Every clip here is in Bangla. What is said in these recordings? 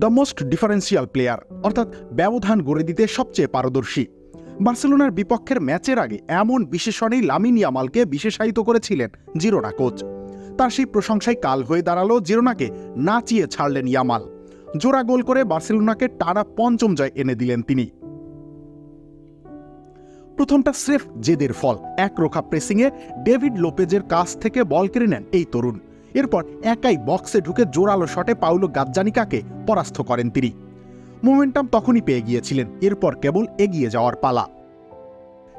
দ্য মোস্ট ডিফারেন্সিয়াল প্লেয়ার অর্থাৎ ব্যবধান গড়ে দিতে সবচেয়ে পারদর্শী। বার্সেলোনার বিপক্ষের ম্যাচের আগে এমন বিশেষণেই লামিন ইয়ামালকে বিশেষায়িত করেছিলেন জিরোনা কোচ। তার সেই প্রশংসায় কাল হয়ে দাঁড়াল জিরোনাকে নাচিয়ে ছাড়লেন ইয়ামাল। জোড়া গোল করে বার্সেলোনাকে টানা পঞ্চম জয় এনে দিলেন তিনি। প্রথমটা স্রেফ জেদের ফল, এক রোখা প্রেসিংয়ে ডেভিড লোপেজের কাছ থেকে বল কেড়ে নেন এই তরুণ। এরপর একাই বক্সে ঢুকে জোরালো শটে পাউলো গাজ্জানিকাকে, পরাস্ত করেন তিনি। মোমেন্টাম তখনই পেয়ে গিয়েছিলেন, এরপর কেবল এগিয়ে যাওয়ার পালা।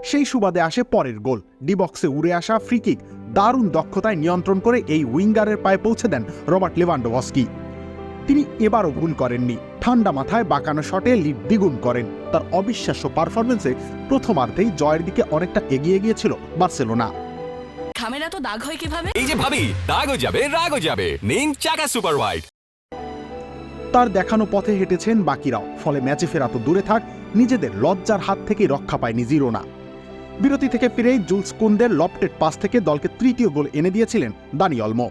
সেই সুবাদে আসে পরের গোল। ডি বক্সে উড়ে আসা ফ্রিকিক দারুণ দক্ষতায় নিয়ন্ত্রণ করে এই উইঙ্গারের পায়ে পৌঁছে দেন রবার্ট লেভান্ডোভস্কি। তিনি এবারও ভুল করেননি, ঠান্ডা মাথায় বাঁকানো শটে লিড দ্বিগুণ করেন। তার অবিশ্বাস্য পারফরমেন্সে প্রথমার্ধেই জয়ের দিকে অনেকটা এগিয়ে গিয়েছিল বার্সেলোনা। খামের এত দাগ হয় কীভাবে? এই যে ভাবি দাগও যাবে রাগও যাবে। নিন চাকা সুপার হোয়াইট তার দেখানো পথে হেঁটেছেন বাকিরাও। ফলে ম্যাচে ফেরা তো দূরে থাক নিজেদের লজ্জার হাত থেকেই রক্ষা পায়নি জিরোনা। বিরতি থেকে ফিরেই জুলস কুন্দের লপটেড পাস থেকে দলকে তৃতীয় গোল এনে দিয়েছিলেন দানি অলমো।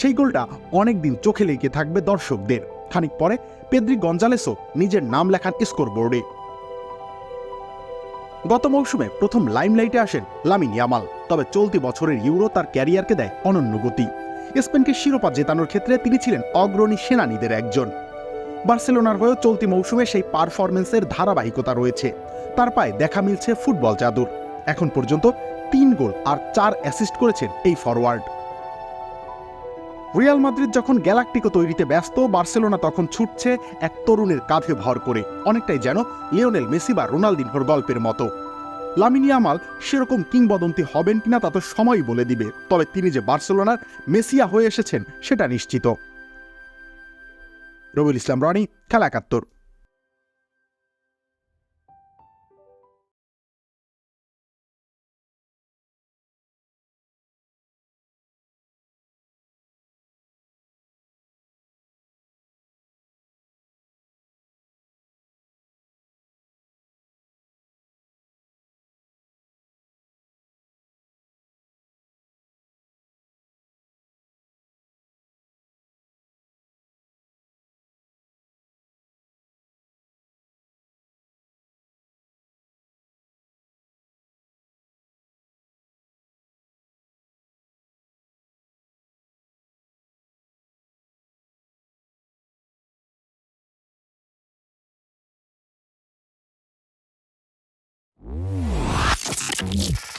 সেই গোলটা অনেকদিন চোখে লেগে থাকবে দর্শকদের। খানিক পরে পেদ্রি গঞ্জালেসও নিজের নাম লেখান স্কোরবোর্ডে গত মৌসুমে প্রথম লাইমলাইটে আসেন লামিন ইয়ামাল, তবে চলতি বছরের ইউরো তার ক্যারিয়ারকে দেয় অনন্য গতি। স্পেনকে শিরোপা জেতানোর ক্ষেত্রে তিনি ছিলেন অগ্রণী সেনানীদের একজন। বার্সেলোনার হয়েও চলতি মৌসুমে সেই পারফরমেন্সের ধারাবাহিকতা রয়েছে। তার পায়ে দেখা মিলছে ফুটবল জাদুর। এখন পর্যন্ত তিন গোল আর চার অ্যাসিস্ট করেছেন এই ফরওয়ার্ড রিয়াল মাদ্রিদ যখন গ্যালাকটিকো তৈরিতে ব্যস্ত, বার্সেলোনা তখন ছুটছে এক তরুণের কাঁধে ভর করে। অনেকটাই যেন লিওনেল মেসি বা রোনালদিনহোর গল্পের মতো। লামিনী আমাল সেরকম কিংবদন্তি হবেন কিনা তা তো সময়ই বলে দিবে। তবে তিনি যে বার্সেলোনার মেসিয়া হয়ে এসেছেন, সেটা নিশ্চিত। রবিউল ইসলাম রনি, খেলা একাত্তর। Thank.